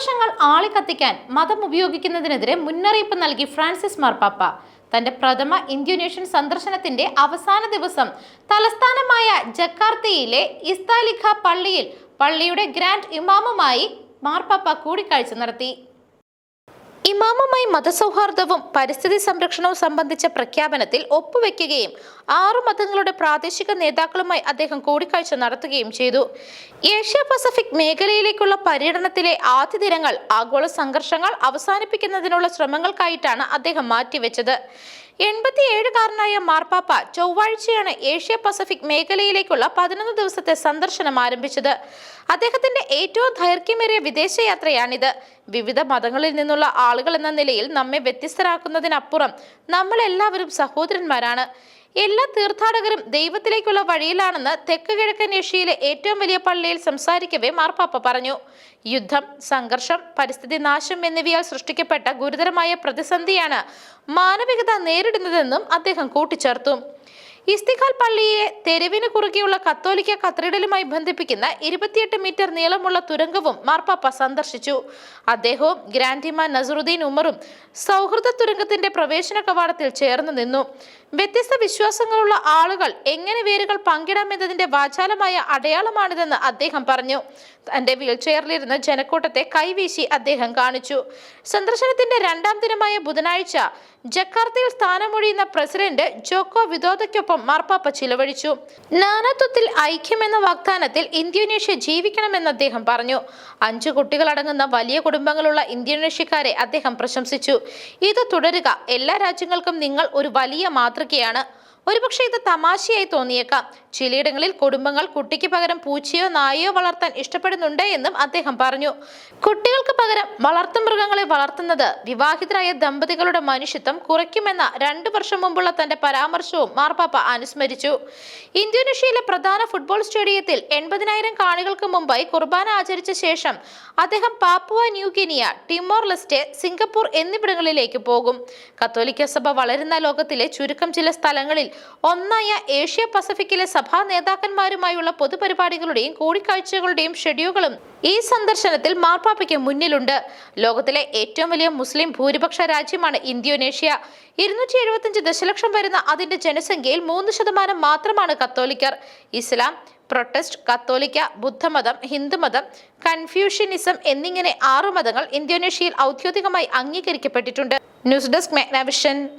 സംഘർഷങ്ങൾ ആളിക്കത്തിക്കാൻ മതം ഉപയോഗിക്കുന്നതിനെതിരെ മുന്നറിയിപ്പ് നൽകി ഫ്രാൻസിസ് മാർപ്പാപ്പ. തന്റെ പ്രഥമ ഇന്തോനേഷ്യൻ സന്ദർശനത്തിന്റെ അവസാന ദിവസം തലസ്ഥാനമായ ജക്കാർത്തയിലെ ഇസ്താലിഖ പള്ളിയിൽ പള്ളിയുടെ ഗ്രാൻഡ് ഇമാമുമായി മാർപ്പാപ്പ കൂടിക്കാഴ്ച നടത്തി. ഇമാമുമായി മതസൗഹാർദ്ദവും പരിസ്ഥിതി സംരക്ഷണവും സംബന്ധിച്ച പ്രഖ്യാപനത്തിൽ ഒപ്പുവെക്കുകയും ആറു മതങ്ങളുടെ പ്രാദേശിക നേതാക്കളുമായി അദ്ദേഹം കൂടിക്കാഴ്ച നടത്തുകയും ചെയ്തു. ഏഷ്യ പസഫിക് മേഖലയിലേക്കുള്ള പര്യടനത്തിലെ ആദ്യ ദിനങ്ങൾ ആഗോള സംഘർഷങ്ങൾ അവസാനിപ്പിക്കുന്നതിനുള്ള ശ്രമങ്ങൾക്കായിട്ടാണ് അദ്ദേഹം മാറ്റിവെച്ചത്. എൺപത്തിയേഴുകാരനായ മാർപ്പാപ്പ ചൊവ്വാഴ്ചയാണ് ഏഷ്യ പസഫിക് മേഖലയിലേക്കുള്ള പതിനൊന്ന് ദിവസത്തെ സന്ദർശനം ആരംഭിച്ചത്. അദ്ദേഹത്തിന്റെ ഏറ്റവും ദൈർഘ്യമേറിയ വിദേശയാത്രയാണിത്. വിവിധ മതങ്ങളിൽ നിന്നുള്ള ആളുകൾ എന്ന നിലയിൽ നമ്മെ വ്യത്യസ്തരാക്കുന്നതിനപ്പുറം നമ്മൾ എല്ലാവരും സഹോദരന്മാരാണ്. എല്ലാ തീർത്ഥാടകരും ദൈവത്തിലേക്കുള്ള വഴിയിലാണെന്ന് തെക്ക് കിഴക്കൻ ഏഷ്യയിലെ ഏറ്റവും വലിയ പള്ളിയിൽ സംസാരിക്കവേ മാർപ്പാപ്പ പറഞ്ഞു. യുദ്ധം സംഘർഷം പരിസ്ഥിതി നാശം എന്നിവയാൽ സൃഷ്ടിക്കപ്പെട്ട ഗുരുതരമായ പ്രതിസന്ധിയാണ് മാനവികത നേരിടുന്നതെന്നും അദ്ദേഹം കൂട്ടിച്ചേർത്തു. ഇസ്തിഖാൽ പള്ളിയെ തെരുവിന് കുറുകെയുള്ള കത്തോലിക്ക കത്തീഡലുമായി ബന്ധിപ്പിക്കുന്ന ഇരുപത്തിയെട്ട് മീറ്റർ നീളമുള്ള തുരങ്കവും മാർപ്പാപ്പ സന്ദർശിച്ചു. അദ്ദേഹവും ഗ്രാൻഡിമ നസറുദ്ദീൻ ഉമറും സൗഹൃദ തുരങ്കത്തിന്റെ പ്രവേശന കവാടത്തിൽ ചേർന്ന് നിന്നു. വ്യത്യസ്ത വിശ്വാസങ്ങളുള്ള ആളുകൾ എങ്ങനെ വേരുകൾ പങ്കിടാമെന്നതിന്റെ വാചാലമായ അടയാളമാണിതെന്ന് അദ്ദേഹം പറഞ്ഞു. തന്റെ വീൽചെയറിലിരുന്ന് ജനക്കൂട്ടത്തെ കൈവീശി അദ്ദേഹം കാണിച്ചു. സന്ദർശനത്തിന്റെ രണ്ടാം ദിനമായ ബുധനാഴ്ച ജക്കാർത്തയിൽ സ്ഥാനമൊഴിയുന്ന പ്രസിഡന്റ് ജോക്കോ വിദോദയ്ക്കൊപ്പം മാർപ്പാപ്പ ചിലവഴിച്ചു. നാനാത്വത്തിൽ ഐക്യമെന്ന വാഗ്ദാനത്തിൽ ഇന്തോനേഷ്യ ജീവിക്കണമെന്ന് അദ്ദേഹം പറഞ്ഞു. അഞ്ചു കുട്ടികളടങ്ങുന്ന വലിയ കുടുംബങ്ങളുള്ള ഇന്തോനേഷ്യക്കാരെ അദ്ദേഹം പ്രശംസിച്ചു. ഇത് തുടരുക എല്ലാ രാജ്യങ്ങൾക്കും നിങ്ങൾ ഒരു വലിയ മാതൃകയാണ്. ഒരുപക്ഷെ ഇത് തമാശയായി തോന്നിയേക്കാം. ചിലയിടങ്ങളിൽ കുടുംബങ്ങൾ കുട്ടിക്ക് പകരം പൂച്ചയോ നായയോ വളർത്താൻ ഇഷ്ടപ്പെടുന്നുണ്ട് എന്നും അദ്ദേഹം പറഞ്ഞു. കുട്ടികൾക്ക് പകരം വളർത്തുമൃഗങ്ങളെ വളർത്തുന്നത് വിവാഹിതരായ ദമ്പതികളുടെ മനുഷ്യത്വം കുറയ്ക്കുമെന്ന രണ്ടു വർഷം മുമ്പുള്ള തന്റെ പരാമർശവും മാർപ്പാപ്പ അനുസ്മരിച്ചു. ഇന്തോനേഷ്യയിലെ പ്രധാന ഫുട്ബോൾ സ്റ്റേഡിയത്തിൽ എൺപതിനായിരം കാണികൾക്ക് മുമ്പായി കുർബാന ആചരിച്ച ശേഷം അദ്ദേഹം Papua New Guinea Timor Leste Singapore എന്നിവിടങ്ങളിലേക്ക് പോകും. കത്തോലിക്ക സഭ വളരുന്ന ലോകത്തിലെ ചുരുക്കം ചില സ്ഥലങ്ങളിൽ ഒന്നായ ഏഷ്യ പസഫിക്കിലെ സഭാ നേതാക്കന്മാരുമായുള്ള പൊതുപരിപാടികളുടെയും കൂടിക്കാഴ്ചകളുടെയും ഷെഡ്യൂളുകളും ഈ സന്ദർശനത്തിൽ മാർപ്പാപ്പയ്ക്ക് മുന്നിലുണ്ട്. ലോകത്തിലെ ഏറ്റവും വലിയ മുസ്ലിം ഭൂരിപക്ഷ രാജ്യമാണ് ഇന്തോനേഷ്യ. ഇരുന്നൂറ്റി എഴുപത്തിയഞ്ച് ദശലക്ഷം വരുന്ന അതിന്റെ ജനസംഖ്യയിൽ മൂന്ന് ശതമാനം മാത്രമാണ് കത്തോലിക്കർ. ഇസ്ലാം പ്രൊട്ടസ്റ്റ് കത്തോലിക്ക ബുദ്ധമതം ഹിന്ദുമതം കൺഫ്യൂഷ്യനിസം എന്നിങ്ങനെ ആറു മതങ്ങൾ ഇന്തോനേഷ്യയിൽ ഔദ്യോഗികമായി അംഗീകരിക്കപ്പെട്ടിട്ടുണ്ട്. News desk മെഗ്നാവിഷൻ